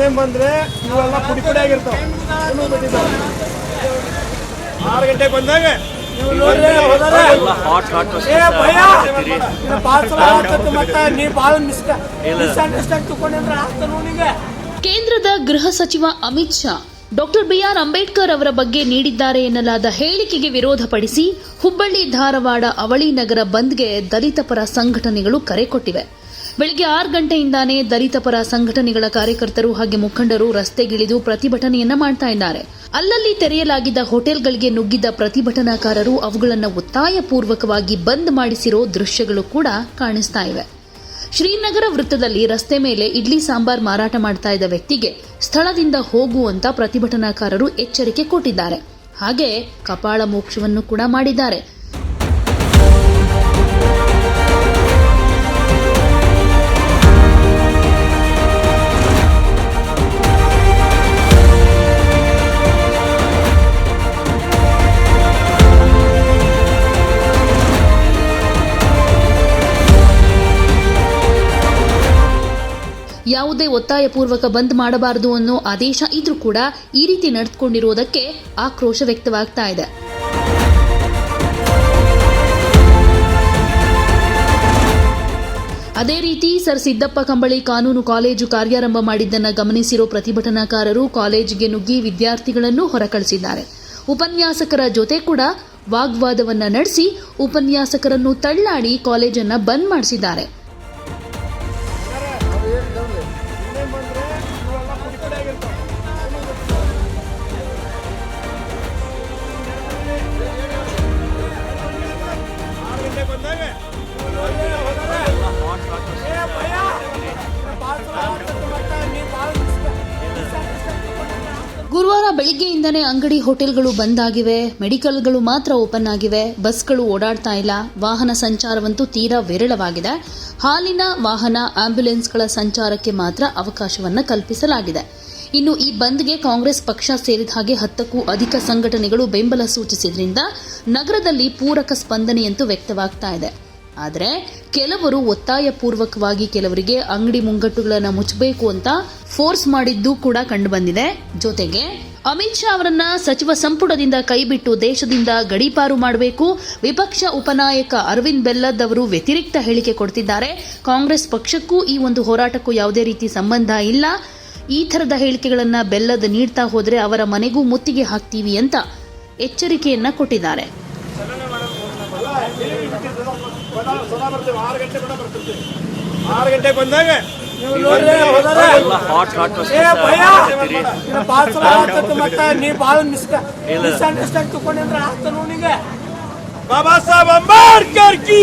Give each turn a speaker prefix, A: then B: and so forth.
A: ಇನ್ನೇನ್ ಬಂದ್ರೆ ಇವೆಲ್ಲ ಪುಡಿ ಪುಡಿ ಆಗಿರ್ತಾವೆ. ಆರು ಗಂಟೆಗೆ ಬಂದಾಗ
B: ಕೇಂದ್ರದ ಗೃಹ ಸಚಿವ ಅಮಿತ್ ಶಾ, ಡಾಕ್ಟರ್ ಬಿಆರ್ ಅಂಬೇಡ್ಕರ್ ಅವರ ಬಗ್ಗೆ ನೀಡಿದ್ದಾರೆ ಎನ್ನಲಾದ ಹೇಳಿಕೆಗೆ ವಿರೋಧಪಡಿಸಿ ಹುಬ್ಬಳ್ಳಿ ಧಾರವಾಡ ಅವಳಿ ನಗರ ಬಂದ್ಗೆ ದಲಿತ ಪರ ಸಂಘಟನೆಗಳು ಕರೆ ಕೊಟ್ಟಿವೆ. ಬೆಳಗ್ಗೆ ಆರು ಗಂಟೆಯಿಂದಾನೇ ದಲಿತ ಪರ ಸಂಘಟನೆಗಳ ಕಾರ್ಯಕರ್ತರು ಹಾಗೆ ಮುಖಂಡರು ರಸ್ತೆಗಿಳಿದು ಪ್ರತಿಭಟನೆಯನ್ನ ಮಾಡ್ತಾ ಇದ್ದಾರೆ. ಅಲ್ಲಲ್ಲಿ ತೆರೆಯಲಾಗಿದ್ದ ಹೋಟೆಲ್ಗಳಿಗೆ ನುಗ್ಗಿದ್ದ ಪ್ರತಿಭಟನಾಕಾರರು ಅವುಗಳನ್ನು ಒತ್ತಾಯಪೂರ್ವಕವಾಗಿ ಬಂದ್ ಮಾಡಿಸಿರೋ ದೃಶ್ಯಗಳು ಕೂಡ ಕಾಣಿಸ್ತಾ ಇವೆ. ಶ್ರೀನಗರ ವೃತ್ತದಲ್ಲಿ ರಸ್ತೆ ಮೇಲೆ ಇಡ್ಲಿ ಸಾಂಬಾರ್ ಮಾರಾಟ ಮಾಡ್ತಾ ಇದ್ದ ವ್ಯಕ್ತಿಗೆ ಸ್ಥಳದಿಂದ ಹೋಗುವಂತ ಪ್ರತಿಭಟನಾಕಾರರು ಎಚ್ಚರಿಕೆ ಕೊಟ್ಟಿದ್ದಾರೆ. ಹಾಗೆ ಕಪಾಳ ಮೋಕ್ಷವನ್ನು ಕೂಡ ಮಾಡಿದ್ದಾರೆ. ಯಾವುದೇ ಒತ್ತಾಯಪೂರ್ವಕ ಬಂದ್ ಮಾಡಬಾರದು ಅನ್ನೋ ಆದೇಶ ಇದ್ರೂ ಕೂಡ ಈ ರೀತಿ ನಡೆದುಕೊಂಡಿರುವುದಕ್ಕೆ ಆಕ್ರೋಶ ವ್ಯಕ್ತವಾಗ್ತಾ ಇದೆ. ಅದೇ ರೀತಿ ಸರ್ ಸಿದ್ದಪ್ಪ ಕಂಬಳಿ ಕಾನೂನು ಕಾಲೇಜು ಕಾರ್ಯಾರಂಭ ಮಾಡಿದ್ದನ್ನು ಗಮನಿಸಿರೋ ಪ್ರತಿಭಟನಾಕಾರರು ಕಾಲೇಜಿಗೆ ನುಗ್ಗಿ ವಿದ್ಯಾರ್ಥಿಗಳನ್ನು ಹೊರಕಳಿಸಿದ್ದಾರೆ. ಉಪನ್ಯಾಸಕರ ಜೊತೆ ಕೂಡ ವಾಗ್ವಾದವನ್ನು ನಡೆಸಿ ಉಪನ್ಯಾಸಕರನ್ನು ತಳ್ಳಾಡಿ ಕಾಲೇಜನ್ನು ಬಂದ್ ಮಾಡಿಸಿದ್ದಾರೆ. ಬೆಳಿಗ್ಗೆಯಿಂದನೇ ಅಂಗಡಿ ಹೋಟೆಲ್ಗಳು ಬಂದ್ ಆಗಿವೆ. ಮೆಡಿಕಲ್ಗಳು ಮಾತ್ರ ಓಪನ್ ಆಗಿವೆ. ಬಸ್ಗಳು ಓಡಾಡ್ತಾ ಇಲ್ಲ. ವಾಹನ ಸಂಚಾರವಂತೂ ತೀರಾ ವಿರಳವಾಗಿದೆ. ಹಾಲಿನ ವಾಹನ, ಆಂಬ್ಯುಲೆನ್ಸ್ಗಳ ಸಂಚಾರಕ್ಕೆ ಮಾತ್ರ ಅವಕಾಶವನ್ನು ಕಲ್ಪಿಸಲಾಗಿದೆ. ಇನ್ನು ಈ ಬಂದ್ಗೆ ಕಾಂಗ್ರೆಸ್ ಪಕ್ಷ ಸೇರಿದ ಹಾಗೆ ಹತ್ತಕ್ಕೂ ಅಧಿಕ ಸಂಘಟನೆಗಳು ಬೆಂಬಲ ಸೂಚಿಸಿದ್ರಿಂದ ನಗರದಲ್ಲಿ ಪೂರಕ ಸ್ಪಂದನೆಯಂತೂ ವ್ಯಕ್ತವಾಗ್ತಾ ಇದೆ. ಆದರೆ ಕೆಲವರು ಒತ್ತಾಯಪೂರ್ವಕವಾಗಿ ಕೆಲವರಿಗೆ ಅಂಗಡಿ ಮುಂಗಟ್ಟುಗಳನ್ನು ಮುಚ್ಚಬೇಕು ಅಂತ ಫೋರ್ಸ್ ಮಾಡಿದ್ದು ಕೂಡ ಕಂಡುಬಂದಿದೆ. ಜೊತೆಗೆ ಅಮಿತ್ ಶಾ ಅವರನ್ನ ಸಚಿವ ಸಂಪುಟದಿಂದ ಕೈಬಿಟ್ಟು ದೇಶದಿಂದ ಗಡೀಪಾರು ಮಾಡಬೇಕು ವಿಪಕ್ಷ ಉಪನಾಯಕ ಅರವಿಂದ್ ಬೆಲ್ಲದ್ ಅವರು ವ್ಯತಿರಿಕ್ತ ಹೇಳಿಕೆ ಕೊಡ್ತಿದ್ದಾರೆ. ಕಾಂಗ್ರೆಸ್ ಪಕ್ಷಕ್ಕೂ ಈ ಒಂದು ಹೋರಾಟಕ್ಕೂ ಯಾವುದೇ ರೀತಿ ಸಂಬಂಧ ಇಲ್ಲ. ಈ ಥರದ ಹೇಳಿಕೆಗಳನ್ನು ಬೆಲ್ಲದ್ ನೀಡ್ತಾ ಹೋದರೆ ಅವರ ಮನೆಗೂ ಮುತ್ತಿಗೆ ಹಾಕ್ತೀವಿ ಅಂತ ಎಚ್ಚರಿಕೆಯನ್ನ ಕೊಟ್ಟಿದ್ದಾರೆ.
A: ಸದಾ ಬರ್ತೀವಿ ಆರು ಗಂಟೆ ಕೂಡ ಬರ್ತಿರ್ತೀವಿ. ಆರು ಗಂಟೆಗೆ ಬಂದಾಗ ನೀವು ನೋಡ್ರಿ ಮತ್ತೆ ಭಾಳ ಮಿಸ್ ಮಿಸ್ಅಂಡರ್ಸ್ಟ್ಯಾಂಡ್ ಬಾಬಾ ಸಾಹೇಬ್ ಅಂಬೇಡ್ಕರ್ ಕಿ